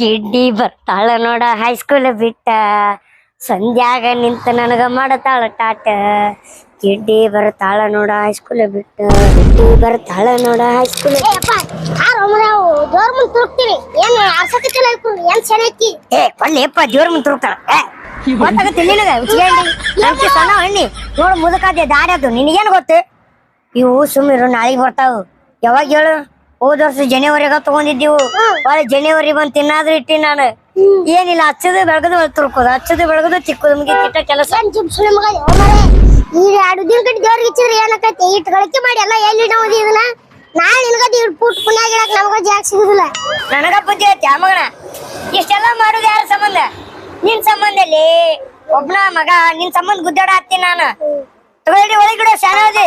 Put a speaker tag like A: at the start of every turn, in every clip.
A: ಗಿಡ್ಡಿ ಬರ್ತಾಳ ನೋಡ ಹೈಸ್ಕೂಲ್ ಬಿಟ್ಟ. ಸಂಧ್ಯಾಗ ನಿಂತ ನನಗ ಮಾಡತಾಳ ಟಾಟ ಗಿಡ್ಡಿ ಬರ್ತಾಳ ನೋಡ ಹೈಸ್ಕೂಲ್ ಬಿಟ್ಟ. ಗಿಡ್ಡಿ ಬರ್ತಾಳ ನೋಡ ಹೈಸ್ಕೂಲ್
B: ಜೋರ್ ಮುಂದ್ ತುರುಕ್ತೀವಿ ಏನ್ ಆಸಕ್ತಿಲ್ಲ ಏನ್ ಚೆನ್ನಾಗಿ
A: ಏ ಕೊಳ್ಳಿಯಪ್ಪ ದೇವ್ರ ಮುಂದೆ ತುರುಕ್ತಾಳ. ಗೊತ್ತಾಗತ್ತೆ ನಿನಗ? ಸಣ್ಣ ಹಣ್ಣಿ ನೋಡು ಮುದಕಾದೆ ದಾರಿ ಅದು. ನಿನಗೇನು ಗೊತ್ತು? ಇವು ಸುಮ್ಮಿರು ನಾಳೆಗೆ ಬರ್ತಾವು. ಯಾವಾಗ ಹೇಳು? ಹೋದ ವರ್ಷ ಜನವರಿಗ ತಗೊಂಡಿದ್ದೀವು. ಒಳ್ಳೆ ಜನವರಿ ಬಂದ್ ತಿನ್ನಾದ್ರೂ ಇಟ್ಟಿ ನಾನು. ಏನಿಲ್ಲ ಹಚ್ಚದು ಬೆಳಗದು ತುರ್ಕೋದು. ಹಚ್ಚದು ಬೆಳಗದು ತಿಕ್ಕೋದು ಮುಗಿ? ತಿಟ್ಟ ಕೆಲಸ
B: ಈ ಎರಡು ದಿನ ಕಡೆ ದೇವ್ರಿಗೆ ಇಚ್ಚಿದ್ರೆ ಏನಕ್ಕೈತಿ ಇಟ್ಟು ಗಳಿಕೆ ಮಾಡಿ ಎಲ್ಲ ಎಲ್ಲಿ ನಾವು ಇದನ್ನ? ನಾಳೆ ನಿನಗದಿ ಇಟ್ಟು ಪುಟ್ ಪುಣ್ಯಾಗ ಇಡಕ್ ನಮಗ ಜಾಗ ಸಿಗುದಿಲ್ಲ.
A: ನನಗ ಬುದ್ಧಿ ಐತಿ ಮಗನ. ಇಷ್ಟೆಲ್ಲ ಮಾಡುದು ಯಾರ ಸಂಬಂಧ? ನಿನ್ ಸಂಬಂಧಲ್ಲಿ ಒಬ್ನ ಮಗ ನಿನ್ ಸಂಬಂಧ ಗುದ್ದಾಡ ಹತ್ತೀನಿ ನಾನು. ತಗೊಳ್ಳಿ ಒಳಗಿಡ ಶಾಣದಿ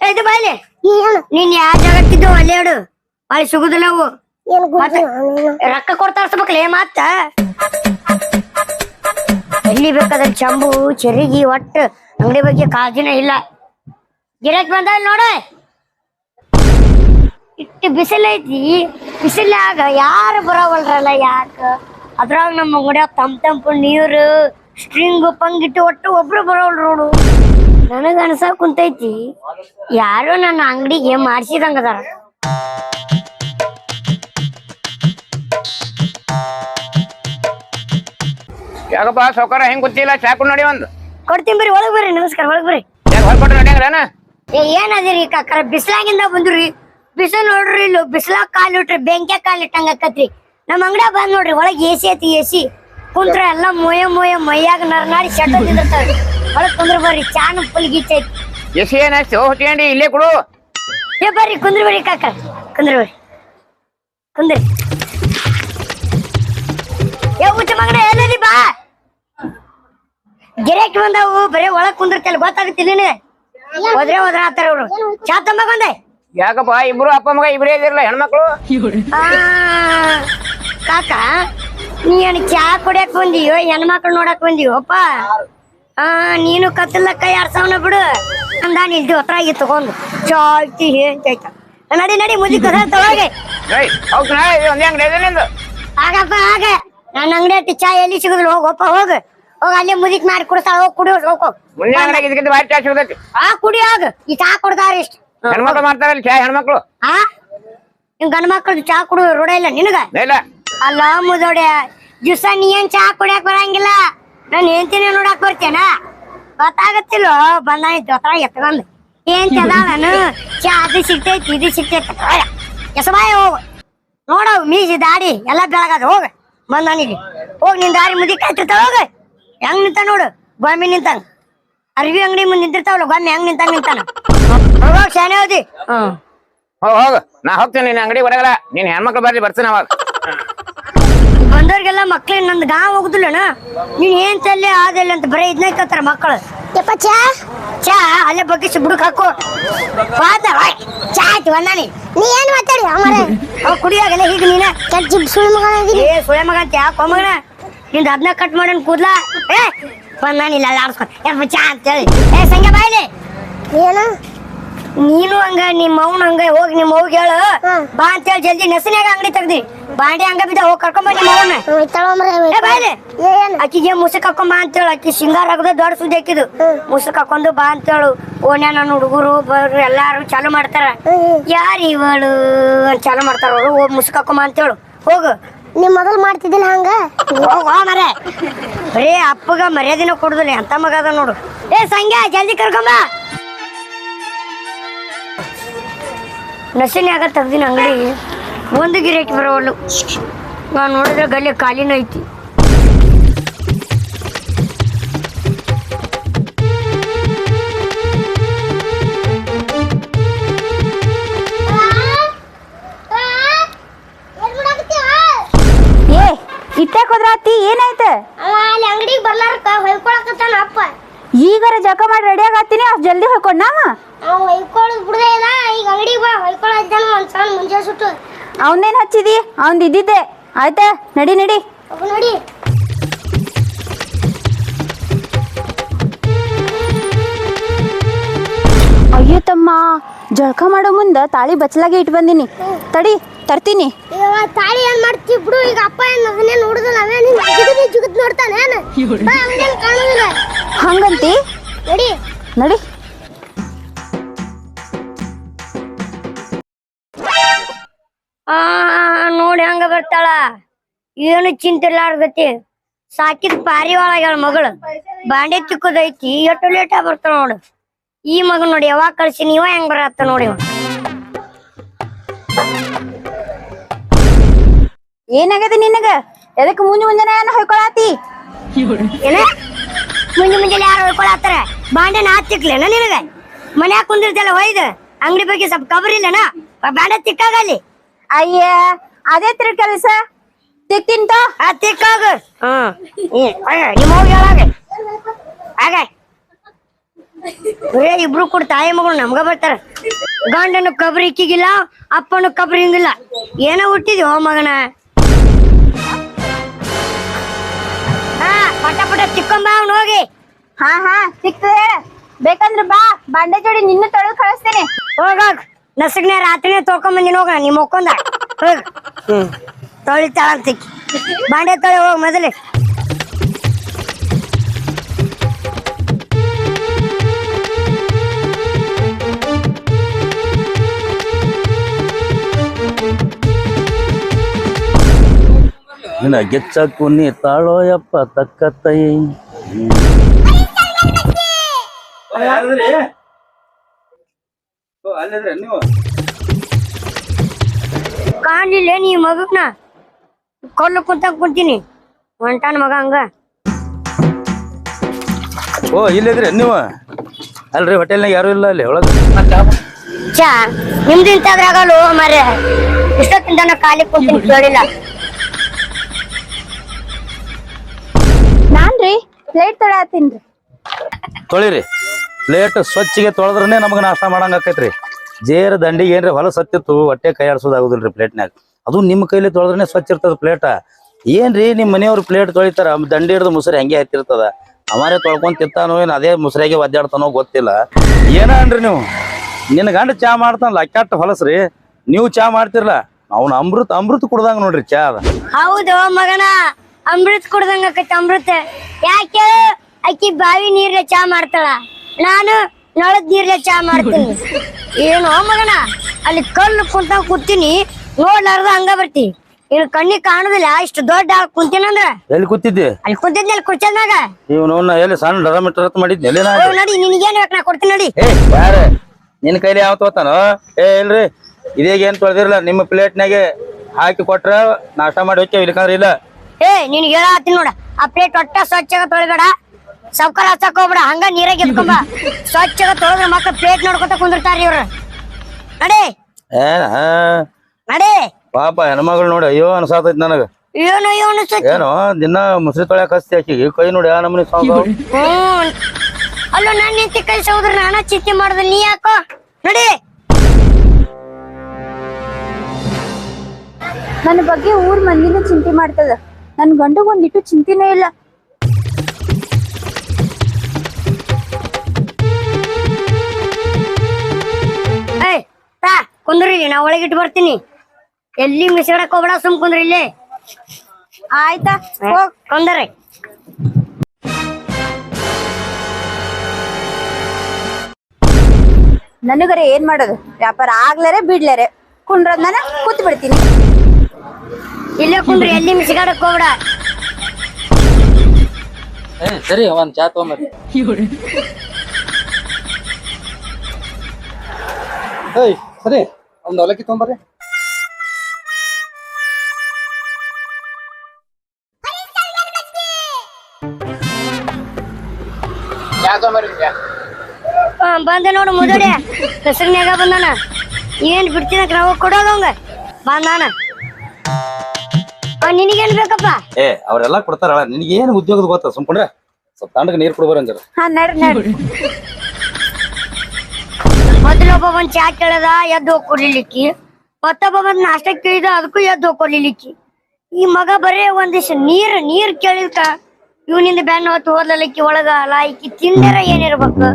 A: ಇದು ಬಾಯ್ಲಿ.
B: ಏನು
A: ನೀನ್ ಯಾವ ಜಾಗಕ್ಕಿದ್ದು ಅಲ್ಲೇ ಇಡು ಅಲ್ಲಿ ಸಿಗುದಿಲ್ಲ ಅವು
B: ಏನು
A: ಮತ್ತೆ ರೊಕ್ಕ ಕೊಡ್ತಾರ್ಸ್ಬೇಕಲ್ಲ ಮತ್ತ ಎಲ್ಲಿ ಬೇಕಾದ್ರೆ ಚಂಬು ಚೆರಿಗಿ ಒಟ್ಟು ಅಂಗಡಿ ಬಗ್ಗೆ ಕಾಳಜಿನೇ ಇಲ್ಲ. ಗಿರಾಕ್ ಬಂದ ನೋಡ. ಇಟ್ಟು ಬಿಸಿಲೈತಿ ಬಿಸಿಲಾಗ ಯಾರು ಬರೋವಲ್ರಲ್ಲ ಯಾಕ? ಅದ್ರಾಗ ನಮ್ಮ ಅಂಗಡಿಯಾಗ ತಂಪ್ ತಂಪು ನೀರು ಸ್ಟ್ರಿಂಗ್ ಪಂಗಿಟ್ಟು ಒಟ್ಟು ಒಬ್ರು ಬರೋವಲ್ರು ನೋಡು. ನನಗ ಅನ್ಸ ಕುಂತೈತಿ. ಯಾರೋ ನನ್ನ ಅಂಗಡಿಗೆ ಮಾಡ್ಸಿದಂಗದಾರ
C: ಯಾಕಪ್ಪ ಸೌಕರ ಹೆಂಗ್ ಗೊತ್ತಿಲ್ಲ? ಚಾಕು ನೋಡಿ ಒಂದು.
A: ಕೊಡ್ತೀನಿ ಬರ್ರಿ ಒಳಗ್ ಬರ್ರಿ ನಮಸ್ಕಾರ ಒಳಗ್ ಬರ್ರಿ.
C: ಯಾಕೆ ಹೊರಕೊಟ್ಟು ನಡೆಯಂಗ್ರೇನ
A: ಏ ಏನದಿರಿ ಕಾಕರ? ಬಿಸ್ಲಾಗಿಂದ ಬಂದ್ರಿ. ಬಿಸಿಲು ನೋಡ್ರಿ ಇಲ್ಲಿ ಬಿಸ್ಲಾಗ ಕಾಲ್ ಇಟ್ರಿ ಕಾಲಿಟ್ಟಂಗ ಕಾಲ್ ಇಟ್ಟಂಗ ಆಕತ್ರಿ. ನಮ್ಮ ಅಂಗಡಿಯಾಗ ಬಂದ್ ನೋಡ್ರಿ ಒಳಗ್ ಎಸಿ ಐತಿ ಎಸಿ. ಕುಂತ್ರ ಎಲ್ಲ ಮೊಯ ಮೊಯ ಮೈಯಾಗ ನರ್ನಾಡಿ ಶೆಟ್ಟ ಕುಂದ್ರ ಬರ್ರಿ ಚಾನು ಫುಲ್ ಗೀಚೈತಿ
C: ಎಸಿ ಹೊತ್ಕೊಂಡಿ ಇಲ್ಲೇ ಕೊಡು.
A: ಏ ಬರ್ರಿ ಕುಂದ್ರ ಬರ್ರಿ ಕಾಕ. ಕುಂದ್ರ ಬರ್ರಿ. ಕುಂದ್ರಿ. ಏ ಊಟ ಮಗನ ಎಲ್ಲದಿ ಬಾ. ಗಿರಾಕಿ ಬಂದಾವು ಬರೇ ಒಳಗ್ ಕುಂದಿರ್ತಲ್ಲ ಗೊತ್ತಾಗತ್ತಿಲ್ಲ ನಿನಗೆ ಹೋದ್ರೆ ಹೋದ್ರ ಆತರ ಅವ್ರು. ಚಾ ತಂಬ ಬಂದೆ.
C: ಯಾಕಪ್ಪ ಇಬ್ರು ಅಪ್ಪ ಮಗ ಇಬ್ರೇ ಇದಿರಲ್ಲ ಹೆಣ್ಮಕ್ಳು?
A: ಕಾಕಾ ಕಾಕ ನೀ ಏನ್ ಚಾ ಕುಡಿಯಕ್ ಬಂದಿಯೋ ಹೆಣ್ಮಕ್ಳು ನೋಡಕ್ ಬಂದಿಯೋಪ್ಪ ಆ ನೀನು ಕತ್ತಲಕ್ಕ ಎರಡ್ ಸಾವಿರ ಬಿಡು. ಅಂದ ನಿಲ್ದಿ ಹತ್ರ ಆಗಿ ತಗೊಂಡು. ಚಾಲ್ತಿ ಹೇಳ್ತೈತ ನಡಿ ನಡಿ ಮುದಿ ಕಸ ತಗೊಳಗೆ ಆಗಪ್ಪ ಆಗ ನನ್ನ ಅಂಗಡಿ ಐತಿ ಚಾ ಎಲ್ಲಿ ಸಿಗುದಿಲ್ಲ ಹೋಗಪ್ಪ ಹೋಗ. ಹೋಗ ಅಲ್ಲಿ ಮುದಿಕ್ ಮಾಡಿ ಕುಡಿಸ್ತಾಳ ಹೋಗಿ ಕುಡಿ ಹೋಗ್ ಆ ಕುಡಿ ಆಗ ಈ ಚಾ ಕೊಡ್ತಾರ ಇಷ್ಟ.
C: ಹೆಣ್ಮಕ್ಳು ಮಾಡ್ತಾರಲ್ಲ ಚಾ ಹೆಣ್ಮಕ್ಳು?
A: ಆ? ನಿಮ್ ಗಂಡ ಚಾ ಕುಡು ರೂಢ ಇಲ್ಲ ನಿನಗ? ಅಲ್ಲ ಮುದೋಡೆ ದಿವ್ಸ ನೀ ಏನ್ ಚಾ ಕುಡಿಯಕ್ ಬರಂಗಿಲ್ಲ? ನಾನು ಹೆಂಡತಿನ ನೋಡಕ್ ಬರ್ತೇನ ಗೊತ್ತಾಗತ್ತಿಲ್ಲ ಬಂದೈ ಜೊತೆ ಎತ್ಕೊಂಡ್. ಏನ್ ನಾನು. ಚಾ ಅದು ಸಿಗ್ತೈತಿ, ಇದು ಸಿಗ್ತೈತಿ. ಎಸಬಾಯ, ಹೋಗು. ನೋಡವ್ ಮೀಸಿ, ದಾಡಿ, ಎಲ್ಲ ಬೆಳಗಾದ. ಹೋಗ. ಬಂದಾನಿಗೆ ಹೋಗ್, ನಿನ್ ದಾರಿ ಮುದಿ ಕಾಯ್ತಿರ್ತಾವ ಹೋಗ. ಹೆಂಗ್ ನಿಂತ ನೋಡು? ಗೊಂಬೆ ನಿಂತಾನ. ಅರ್ವಿ ಅಂಗಡಿ ಮುಂದೆ ನಿಂತಿರ್ತಾವಲ್ಲ, ಗೊಂಬೆ ಹೆಂಗ್ ನಿಂತಾನ ನಿಂತಾನ? ಹೋಗ ಶಾನೆ ಹೋದಿ.
C: ಹೋಗು ನಾ ಹೋಗ್ತೇನೆ ನಿನ್ನ ಅಂಗಡಿ ಬರಗಲ್ಲ ನೀನ್ ಹೆಣ್ಮಕ್ಳು ಬರ್ಲಿ ಬರ್ತೀನಿ ಅವಾಗ.
A: ಬಂದವ್ರಿಗೆಲ್ಲ ಮಕ್ಳು ನಂದು ಗಾ ಹೋಗುದಿಲ್ಲಣ ನೀನ್ ಏನ್ ತಲ್ಲೆ ಆದಿಲ್ಲ ಅಂತ ಬರೀ ಇದನ್ನ ಕತ್ತಾರ ಮಕ್ಕಳು
B: ಯಪ್ಪ ಚಾ?
A: ಚಾ ಅಲ್ಲೇ ಬಗ್ಗಿಸಿ ಬುಡಕ್ ಹಾಕು. ಬಾದ ಚಾ ಆಯ್ತು
B: ನೀ ಏನ್ ಮಾತಾಡಿ ಅಮರೆ
A: ಅವ್ ಕುಡಿಯಾಗಲ್ಲ ಈಗ ನೀನ?
B: ಕೆಟ್ಟ ಜಿಮ್ ಮಗನ ಇದೀನಿ?
A: ಏ ಸುಳೆ ಮಗ ಅಂತ ಯಾಕೆ ಮಗನ? ನಿಂದ ಅದನ್ನ ಕಟ್ ಮಾಡೋಣ ಕೂದ್ಲಾ? ಏ ಬಂದಾನಿಲ್ಲ ಎಲ್ಲ ಆಡ್ಸ್ಕೊ. ಯಪ್ಪ ಚಾ ಅಂತೇಳಿ. ಏ ಸಂಜೆ ಬಾಯ್ಲಿ. ನೀನು ಹಂಗ ನಿಮ್ಮ ಅವ್ನ ಹಂಗ ಹೋಗಿ ನಿಮ್ಮ ಅವ್ಗ ಹೇಳು. ಬಾ ಅಂತ ಹೇಳಿ ಜಲ್ದಿ ನೆಸನ್ಯಾಗ ಅಂಗಡಿ ತೆಗ್ದಿ. ಬಾಂಡಿ ಹಂಗ ಬಿದ್ದ ಹೋಗಿ ಕರ್ಕೊಂಡ್ ಬನ್ನಿ ಅವನ್ನ ಅಕ್ಕಿಗೆ ಮುಸುಕ್ ಹಾಕೊಂಡ್ ಬಾ ಅಂತೇಳು ಅಕ್ಕಿ ಸಿಂಗಾರ ಆಗದ ದೊಡ್ಡ ಸುದ್ದಿ ಹಾಕಿದು. ಮುಸುಕ್ ಹಾಕೊಂಡು ಬಾ ಅಂತೇಳು ಓನ್ಯಾ ನನ್ನ ಹುಡುಗರು ಬರ್ರು ಎಲ್ಲಾರು ಚಾಲು ಮಾಡ್ತಾರ. ಯಾರು ಇವಳು ಅಂತ ಚಾಲು ಮಾಡ್ತಾರ ಅವರು? ಹೋಗಿ ಮುಸುಕ್ ಹಾಕೊಂಡ್ ಬಾ ಅಂತೇಳು ಹೋಗು.
B: ನೀ ಮೊದಲು ಮಾಡ್ತಿದ್ದಿಲ್ಲ ಹಂಗ?
A: ಮರೆ ಬರೇ ಅಪ್ಪಗ ಮರ್ಯಾದಿನ ಕೊಡುದಿಲ್ಲ ಎಂತ ಮಗ ಅದ ನೋಡು. ಏ ಸಂಗ್ಯಾ ಜಲ್ದಿ ಕರ್ಕೊಂಬ ನಶಿನ್ಯಾಗ ತೆಗ್ದಿನ ಅಂಗಡಿ ಒಂದು ಗಿರಾಕಿ ಬರೋವಲ್ಲು. ನಾನು ನೋಡಿದ್ರೆ ಗಲ್ಲಿ ಖಾಲಿನ ಐತಿ.
D: ಏ ಇಟ್ಟಾಕ್ ಹೋದ್ರಾತಿ ಏನಾಯ್ತ?
B: ಅಂಗಡಿಗೆ ಬರ್ಲಾರಕ್ಕ.
D: ಈಗರ ಜಕ ಮಾಡಿ ರೆಡಿ ಆಗತ್ತೀನಿ ಅಷ್ಟು ಜಲ್ದಿ ಹೊಯ್ಕೊಂಡ ನಾವು
B: ಅವ ಹೊಯ್ಕೊಳ್ಳೋದು ಬಿಡದೆ ಇಲ್ಲ ಈಗ ಅಂಗಡಿಗೆ ಬಾ ಹೊಯ್ಕೊಳ ಇದ್ದಾನ ಒಂದ್ ಸಲ ಮುಂಜಾನೆ ಸುಟ್ಟು.
D: ಅವನೇನ್ ಹಚ್ಚಿದಿ? ಅವನ್ ಇದ್ದಿದ್ದೆ. ಆಯ್ತಾ? ನಡಿ ನಡಿ.
B: ನೋಡಿ.
D: ಅಯ್ಯೋ ತಮ್ಮ ಜಳಕ ಮಾಡೋ ಮುಂದ ತಾಳಿ ಬಚ್ಚಲಾಗೆ ಇಟ್ಟು ಬಂದಿನಿ. ತಡಿ. ತರ್ತೀನಿ.
B: ಇವ ತಾಳಿ ಏನ್ ಮಾಡ್ತಿ ಬಿಡು ಈಗ ಅಪ್ಪ ಏನು ಅದನ್ನೇ ನೋಡುದಿಲ್ಲ ಅವೇ ನಿನ್ ಜಿಗದಿ ಜಿಗದ್ ನೋಡ್ತಾನೆ ಏನ್? ಹಂಗೇನ್
D: ಹಂಗಂತಿ?
B: ನಡಿ.
D: ನಡಿ.
A: ಆ ನೋಡಿ ಹಂಗ ಬರ್ತಾಳ. ಏನು ಚಿಂತಿರ್ಲಾರ್ದತಿ? ಸಾಕಿದ ಪಾರಿವಾಳ ಮಗಳು? ಬಾಂಡೆ ತಿಕ್ಕುದೈತಿ ಎಷ್ಟು ಲೇಟ್ ಆಗಿ ಬರ್ತಾಳ ನೋಡು. ಈ ಮಗ ನೋಡಿ ಯಾವಾಗ ಕಳ್ಸಿ ನೀವ ಹೆಂಗ್ ಬರತ್ತ ನೋಡಿ ಇವ.
D: ಏನಾಗದೆ ನಿನಗ? ಎದಕ್ ಮುಂಜು ಮುಂಜಾನೆ ಏನ ಹೊಯ್ಕೊಳತಿ?
A: ಏನ? ಮುಂಜ ಮುಂಜಾನೆ ಯಾರು ಹೊಯ್ಕೊಳತ್ತಾರ? ಬಾಂಡೆ ನಾ ತಿಕ್ಲೇನ ನಿನಗ? ಮನ್ಯಾಗ ಕುಂದಿರ್ತಲ್ಲ ಹೊಯ್ದು ಅಂಗಡಿ ಬಗ್ಗೆ ಸ್ವಲ್ಪ ಕಬರ್ ಇಲ್ಲನ? ಬಾಂಡೆ ತಿಕ್ಕಾಗಲ್ಲಿ.
D: ಅಯ್ಯ ಅದೇ ತಿರು ಕೆಲಸ. ತಿಕ್ಕಿಂತ
A: ಆ ತಿಕ್ಕಾಗ. ಹ್ಮ್ ನಿಮ್ಮ ಹೋಗಿ ಹೇಳಾಗ. ಹಾಗ ಬರೇ ಇಬ್ರು ಕೂಡ ತಾಯಿ ಮಗಳು ನಮ್ಗ ಬರ್ತಾರ. ಗಂಡನು ಕಬ್ರಿ ಇಕ್ಕಿಗಿಲ್ಲ ಅಪ್ಪನು ಕಬ್ರಿ ಹಿಂಗಿಲ್ಲ. ಏನೋ ಹುಟ್ಟಿದ್ಯೋ ಮಗನ? ಪಟ ಅವ್ನು ಹೋಗಿ.
D: ಹಾ ಹಾ ಸಿಕ್ತದೆ ಬೇಕಂದ್ರ ಬಾ ಬಂಡೆ ಜೋಡಿ ನಿನ್ನ ತೊಳೆದು ಕಳಿಸ್ತೇನೆ.
A: ಹೋಗ ನಸಗ್ನೆ ರಾತ್ರಿನೇ ತೊಳ್ಕೊಂಬಂದಿನ ಹೋಗ ನಿಮ್ಮ ಒಕ್ಕೊಂದ ಹೋಗ. ಹ್ಮ್. ತೊಳಿತಾಳ ಅಂತ ಬಾಂಡೆ ತೊಳೆ ಹೋಗ್ ಮೊದಲೇ
E: ನಿನ್ನ ಗೆಚ್ಚ ಕುನ್ನಿ ತಾಳೋ ಯಪ್ಪ ತಕ್ಕ ತೈ ಅಲ್ಲಿದ್ರೆ ನೀವು
A: ಕಾಣ್ಲಿಲ್ಲ ನೀ ಮಗನ ಕೊಲ್ಲು ಕುಂತ ಕುಂತೀನಿ. ಹೊಂಟಾನ ಮಗ ಹಂಗ.
E: ಓ ಇಲ್ಲಿದ್ರಿ ನೀವು? ಅಲ್ರಿ ಹೋಟೆಲ್ನಾಗ ಯಾರು ಇಲ್ಲ ಅಲ್ಲಿ ಒಳಗೆ.
A: ಚಾ ನಿಮ್ದು ಇಂತಾದ್ರಾಗಲ್ಲ ಮರೆ ಇಷ್ಟೊತ್ತಿಂದ ನಾ ಖಾಲಿ ಕುಂತೀನಿ ಕೇಳಿಲ್ಲ.
D: ಪ್ಲೇಟ್ ತೊಳಾತೀನ್ರಿ
E: ತೊಳಿರಿ. ಪ್ಲೇಟ್ ಸ್ವಚ್ಛಗೆ ತೊಳೆದ್ರೆ ನಮಗೆ ನಾಷ್ಟ ಮಾಡಂಗ ಆಕೈತ್ರಿ. ಜೇರ ದಂಡಿಗೆ ಏನ್ರಿ ಹೊಲ ಸತ್ತಿತ್ತು ಹೊಟ್ಟೆ ಕೈ ಆಡ್ಸೋದಾಗುದಿಲ್ರಿ ಪ್ಲೇಟ್ನಾಗ ಅದು ನಿಮ್ಮ ಕೈಲಿ ತೊಳೆದ್ರೆ ಸ್ವಚ್ಛ ಇರ್ತದ ಪ್ಲೇಟ ಏನ್ರಿ ನಿಮ್ಮ ಮನೆಯವ್ರು ಪ್ಲೇಟ್ ತೊಳಿತಾರ ದಂಡಿ ಹಿಡಿದು ಮುಸರಿ ಹಂಗೆ ಹತ್ತಿರ್ತದ. ಅವಾರೇ ತೊಳ್ಕೊಂಡ್ ತಿಂತಾನೋ ಏನ್ ಅದೇ ಮುಸರಿಯಾಗೆ ಒದ್ದಾಡ್ತಾನೋ ಗೊತ್ತಿಲ್ಲ. ಏನ ಅನ್ರಿ ನೀವು? ನಿನ್ನ ಗಂಡ ಚಾ ಮಾಡ್ತಾನಲ್ಲ ಕೆಟ್ಟ ಹೊಲಸ್ರಿ. ನೀವು ಚಾ ಮಾಡ್ತಿರ್ಲ? ಅವ್ನ ಅಮೃತ ಅಮೃತ ಕುಡ್ದಂಗ ನೋಡ್ರಿ ಚಾ ಅದ.
A: ಹೌದು ಮಗನ. ಅಮೃತ್ ಕುಡ್ದಂಗ ಆಕೈತಿ ಅಮೃತ. ಯಾಕೆ? ಅಕ್ಕಿ ಬಾವಿ ನೀರ್ನ ಚಾ ಮಾಡ್ತಾಳ. ನಾನು ನಳದ್ ನೀರ್ನ ಚಾ ಮಾಡ್ತೀನಿ. ಏನು ಮಗನ ಅಲ್ಲಿ ಕಲ್ಲು ಕುಂತ ಕೂತೀನಿ. ನೋಡ್ಲಾರ್ದ ಹಂಗ ಬರ್ತಿ. ಇಲ್ಲಿ ಕಣ್ಣಿ ಕಾಣುದಿಲ್ಲ ಇಷ್ಟು ದೊಡ್ಡ ಕುಂತಿನಂದ್ರೆ
E: ಎಲ್ಲಿ ಕೂತಿದ್ದೆ?
A: ಅಲ್ಲಿ ಕುಂತಿದ್ನಲ್ಲಿ ಕುರ್ಚಲ್ನಾಗ.
E: ಇವನು ಎಲ್ಲಿ ಸಣ್ಣ ಡರ ಮೀಟರ್ ಮಾಡಿದ್ನಿ. ಎಲ್ಲಿ
A: ನಡಿ ನಿನಗೇನ್ ಬೇಕು ನಾ ಕೊಡ್ತೀನಿ ನಡಿ.
E: ಯಾರ ನಿನ್ನ ಕೈಲಿ ಯಾವ ತೋತಾನೋ? ಏ ಇಲ್ರಿ ಇದೇಗ ಏನ್ ತೊಳೆದಿರಲ್ಲ ನಿಮ್ಮ ಪ್ಲೇಟ್ನಾಗೆ ಹಾಕಿ ಕೊಟ್ರ ನಾಷ್ಟ ಮಾಡಿ ಹೋಗ್ತೇವೆ ಇಲ್ಲಿಕಂದ್ರೆ ಇಲ್ಲ.
A: ಏ ನಿನಗೆ ಹೇಳತ್ತೀನಿ ನೋಡ. ಆ ಪ್ಲೇಟ್ ಒಟ್ಟ ಸ್ವಚ್ಛಗ ತೊಳಿಬೇಡ. ಸೌಕರ್ ಹಚ್ಚಕ್ ಹೋಗ್ಬೇಡ. ಹಂಗ ನೀರಾಗ ಎತ್ಕೊಂಬ ಸ್ವಚ್ಛಗ ತೊಳೆದ್ರೆ ಮಕ್ಳು ಪ್ಲೇಟ್ ನೋಡ್ಕೊತ ಕುಂದಿರ್ತಾರ ಇವ್ರು. ನಡಿ.
E: ಏನ
A: ನಡಿ.
E: ಪಾಪ ಹೆಣ್ಮಗಳು ನೋಡಿ ಅಯ್ಯೋ ಅನ್ಸಾತೈತಿ ನನಗ.
A: ಏನು ಏನು ಸ್ವಚ್ಛ
E: ಏನೋ ದಿನ ಮುಸ್ರಿ ತೊಳ್ಯಾಕ ಹಸ್ತಿ ಹಾಕಿ ಕೈ ನೋಡಿ ಆ ನಮ್ಮನೆ ಸಾವು
A: ಹ್ಮ್. ಅಲ್ಲೋ ನಾನು ನಿಂತಿ ಕೈ ಸೌದ್ರ ನಾನ ಚಿಂತೆ ಮಾಡ್ದೆ ನೀ ಯಾಕೋ? ನಡಿ.
D: ನನ್ನ ಬಗ್ಗೆ ಊರ್ ಮಂದಿನ ಚಿಂತೆ ಮಾಡ್ತದ. ನನ್ ಗಂಡಗ್ ಒಂದಿಟ್ಟು ಚಿಂತೆನೇ ಇಲ್ಲ.
A: ಏಯ್ ತಾ ಕುಂದ್ರಿ ನಾ ಒಳಗಿಟ್ಟು ಬರ್ತೀನಿ. ಎಲ್ಲಿ ಮಿಸ್ಗಡಕ್ ಹೋಗ್ಬೇಡ ಸುಮ್ ಕುಂದ್ರಿ ಇಲ್ಲಿ.
D: ಆಯ್ತಾ?
A: ಹೋಗ್ ಕುಂದ್ರಿ.
D: ನನಗರೆ ಏನ್ ಮಾಡೋದು? ವ್ಯಾಪಾರ ಆಗ್ಲಾರೆ ಬಿಡ್ಲಾರೆ ಕುಂಡ್ರದ್ ನಾನು ಕೂತ್ ಬಿಡ್ತೀನಿ
A: ಇಲ್ಲೇ ಕುಂದ್ರಿ ಎಲ್ಲಿ ಮಿಸ್ಗಡಕ್ ಹೋಗ್ಬೇಡ.
F: ಸರಿ ಒಂದ್ ಚಾ ತಗೊಂಬರ್ರಿ. ಏಯ್ ಸರಿ ಒಂದ್ ಅವಲಕ್ಕಿ ತಗೊಂಬರ್ರಿ.
C: ಚಾ ತೊಗೊಂಬರ್ರಿ ಚಾ.
A: ಆ, ಬಂದೆ ನೋಡು ಮುದಡೆ. ಹೆಸರಿನ್ಯಾಗ ಬಂದಾನ. ಏನ್ ಬಿಡ್ತೀನ ರವ ಕೊಡೋದಂಗ ಬಂದಾನ ಆ, ನಿನಗೇನ್ ಬೇಕಪ್ಪ?
E: ಏ ಅವ್ರೆಲ್ಲ ಕೊಡ್ತಾರಲ್ಲ ನಿನಗೆ ಏನು ಉದ್ಯೋಗದ ಗೊತ್ತ? ಸುಮ್ಕೊಂಡ್ರೆ ಸ್ವಲ್ಪ ತಂಡಕ್ಕೆ ನೀರು ಕೊಡ್ಬಾರ ಅಂಜಾರ.
D: ಹಾ ನಡ್ರಿ ನಡ್ರಿ
A: ಮೊದಲೊಬ್ಬ ಬಂದ್ ಚಾ ಕೇಳದ ಎದ್ದು ಹೋಗ್ ಕೊಡ್ಲಿಕ್ಕೆ ಮತ್ತೊಬ್ಬ ಬಂದ್ ನಾಷ್ಟ ಕೇಳಿದ ಅದಕ್ಕೂ ಎದ್ದು ಹೋಗ್ ಕೊಡ್ಲಿಕ್ಕೆ ಈ ಮಗ ಬರೇ ಒಂದಿಷ್ಟು ನೀರ್ ನೀರ್ ಕೇಳಿದ್ಕ ಇವನಿಂದ ಬೆನ್ನ ಹೊತ್ತು ಹೋದ್ಲಕ್ಕಿ ಒಳಗ ಅಲ್ಲ ತಿಂದರ ಏನಿರ್ಬೇಕು?